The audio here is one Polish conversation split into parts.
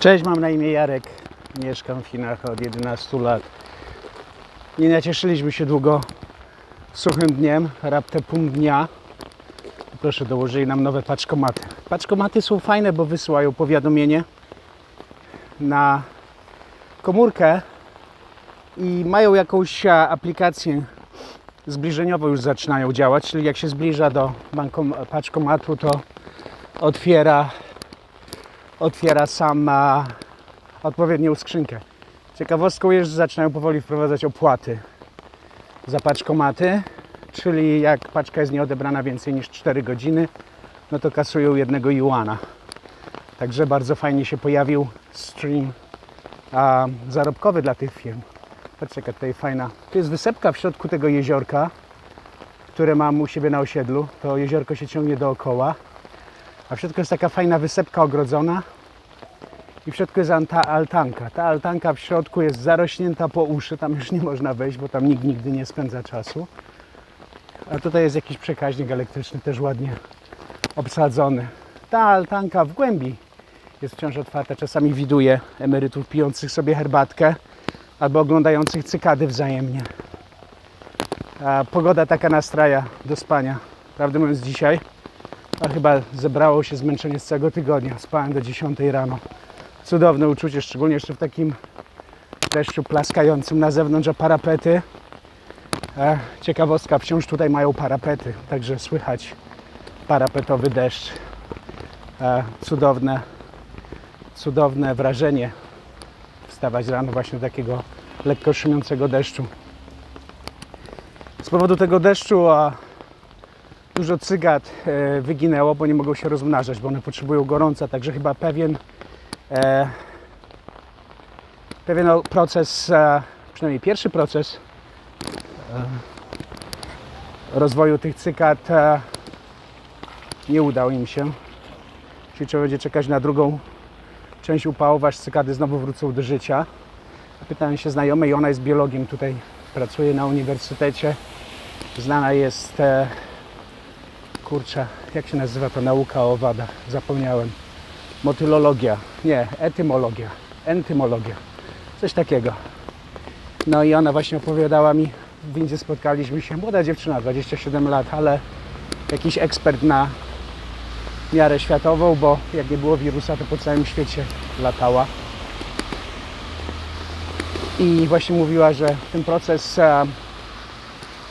Cześć, mam na imię Jarek. Mieszkam w Chinach od 11 lat. Nie nacieszyliśmy się długo suchym dniem, raptem pół dnia. Proszę, dołożyli nam nowe paczkomaty. Paczkomaty są fajne, bo wysyłają powiadomienie na komórkę i mają jakąś aplikację zbliżeniową już zaczynają działać, czyli jak się zbliża do bankom, paczkomatu, to otwiera otwiera sama odpowiednią skrzynkę. Ciekawostką jest, że zaczynają powoli wprowadzać opłaty za paczkomaty, czyli jak paczka jest nieodebrana więcej niż 4 godziny, no to kasują jednego juana. Także bardzo fajnie się pojawił stream a, zarobkowy dla tych firm. Patrzcie, jaka tutaj fajna. Tu jest wysepka w środku tego jeziorka, które mam u siebie na osiedlu. To jeziorko się ciągnie dookoła. A w środku jest taka fajna wysepka ogrodzona i w środku jest anta, altanka. Ta altanka w środku jest zarośnięta po uszy, tam już nie można wejść, bo tam nikt nigdy nie spędza czasu. A tutaj jest jakiś przekaźnik elektryczny, też ładnie obsadzony. Ta altanka w głębi jest wciąż otwarta. Czasami widuję emerytów pijących sobie herbatkę albo oglądających cykady wzajemnie. A pogoda taka nastraja do spania. Prawdę mówiąc dzisiaj a chyba zebrało się zmęczenie z całego tygodnia. Spałem do 10 rano. Cudowne uczucie, szczególnie jeszcze w takim deszczu plaskającym na zewnątrz o parapety. Ciekawostka, wciąż tutaj mają parapety, także słychać parapetowy deszcz. Cudowne, cudowne wrażenie wstawać rano właśnie do takiego lekko szymiącego deszczu. Z powodu tego deszczu a dużo cygad e, wyginęło, bo nie mogą się rozmnażać, bo one potrzebują gorąca, także chyba pewien e, pewien proces, e, przynajmniej pierwszy proces e, rozwoju tych cykad e, nie udał im się. Czyli trzeba będzie czekać na drugą część upałów, aż cykady znowu wrócą do życia. Pytałem się znajomej, ona jest biologiem, tutaj pracuje na uniwersytecie. Znana jest e, kurczę, jak się nazywa ta nauka o owadach? Zapomniałem. Motylologia. Nie, etymologia. Entymologia. Coś takiego. No i ona właśnie opowiadała mi, w spotkaliśmy się, młoda dziewczyna, 27 lat, ale jakiś ekspert na miarę światową, bo jak nie było wirusa, to po całym świecie latała. I właśnie mówiła, że ten proces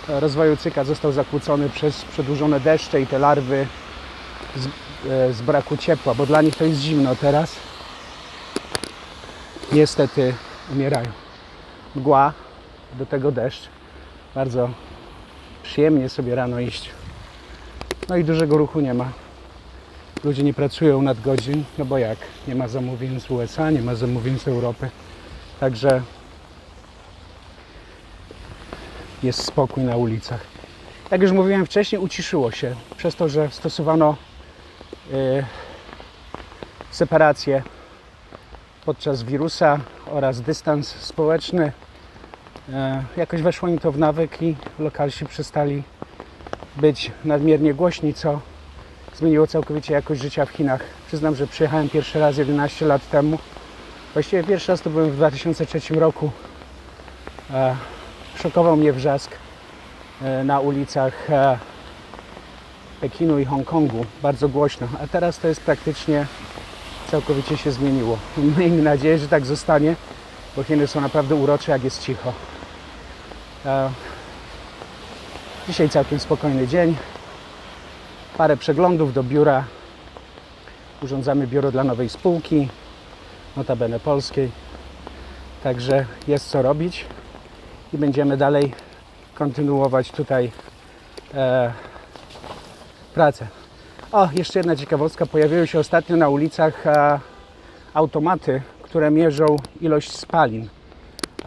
rozwoju cyka został zakłócony przez przedłużone deszcze i te larwy z, e, z braku ciepła, bo dla nich to jest zimno teraz. Niestety umierają. Mgła, do tego deszcz. Bardzo przyjemnie sobie rano iść. No i dużego ruchu nie ma. Ludzie nie pracują nadgodzin, no bo jak? Nie ma zamówień z USA, nie ma zamówień z Europy. Także jest spokój na ulicach. Jak już mówiłem wcześniej, uciszyło się przez to, że stosowano separację podczas wirusa oraz dystans społeczny. E, jakoś weszło im to w nawyk i lokalsi przestali być nadmiernie głośni, co zmieniło całkowicie jakość życia w Chinach. Przyznam, że przyjechałem pierwszy raz 11 lat temu. Właściwie pierwszy raz to byłem w 2003 roku. E, szokował mnie wrzask e, na ulicach Pekinu i Hongkongu bardzo głośno, a teraz to jest praktycznie całkowicie się zmieniło. Miejmy nadzieję, że tak zostanie, bo Chiny są naprawdę urocze, jak jest cicho. E, Dzisiaj całkiem spokojny dzień. Parę przeglądów do biura. Urządzamy biuro dla nowej spółki, notabene polskiej. Także jest co robić i będziemy dalej kontynuować tutaj e, pracę. O, jeszcze jedna ciekawostka. Pojawiły się ostatnio na ulicach e, automaty, które mierzą ilość spalin.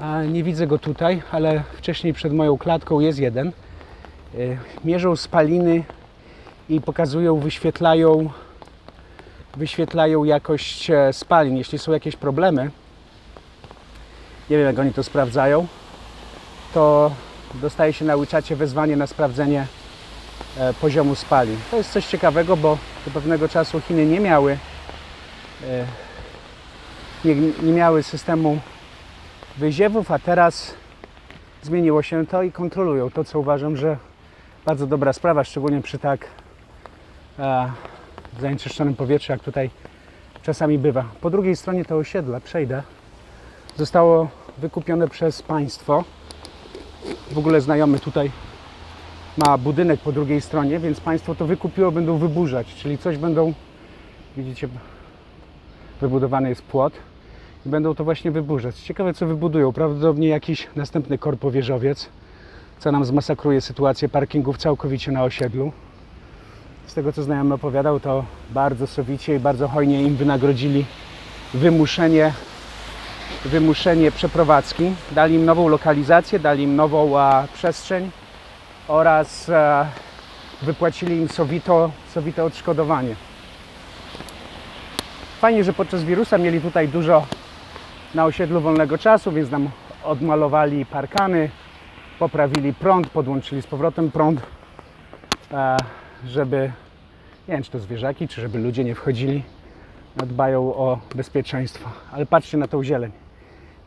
A nie widzę go tutaj, ale wcześniej przed moją klatką jest jeden. E, mierzą spaliny i pokazują, wyświetlają, wyświetlają jakość e, spalin. Jeśli są jakieś problemy, nie wiem jak oni to sprawdzają, to dostaje się na WeChacie wezwanie na sprawdzenie e, poziomu spalin. To jest coś ciekawego, bo do pewnego czasu Chiny nie miały e, nie, nie miały systemu wyziewów, a teraz zmieniło się to i kontrolują to, co uważam, że bardzo dobra sprawa, szczególnie przy tak e, zanieczyszczonym powietrzu, jak tutaj czasami bywa. Po drugiej stronie to osiedle, przejdę, zostało wykupione przez państwo. W ogóle znajomy tutaj ma budynek po drugiej stronie, więc państwo to wykupiło, będą wyburzać, czyli coś będą, widzicie, wybudowany jest płot i będą to właśnie wyburzać. Ciekawe co wybudują, prawdopodobnie jakiś następny korpowieżowiec, co nam zmasakruje sytuację parkingów całkowicie na osiedlu. Z tego co znajomy opowiadał, to bardzo sowicie i bardzo hojnie im wynagrodzili wymuszenie, wymuszenie przeprowadzki. Dali im nową lokalizację, dali im nową a, przestrzeń oraz e, wypłacili im sowito, sowite odszkodowanie. Fajnie, że podczas wirusa mieli tutaj dużo na osiedlu wolnego czasu, więc nam odmalowali parkany, poprawili prąd, podłączyli z powrotem prąd, e, żeby, nie wiem czy to zwierzaki, czy żeby ludzie nie wchodzili, dbają o bezpieczeństwo. Ale patrzcie na tą zieleń.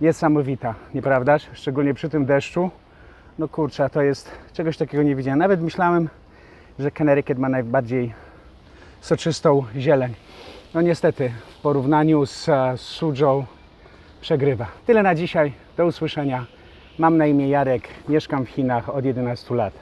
Niesamowita, nieprawdaż? Szczególnie przy tym deszczu. No kurczę, to jest, czegoś takiego nie widziałem. Nawet myślałem, że Connecticut ma najbardziej soczystą zieleń. No niestety, w porównaniu z e, Suzhou przegrywa. Tyle na dzisiaj. Do usłyszenia. Mam na imię Jarek, mieszkam w Chinach od 11 lat.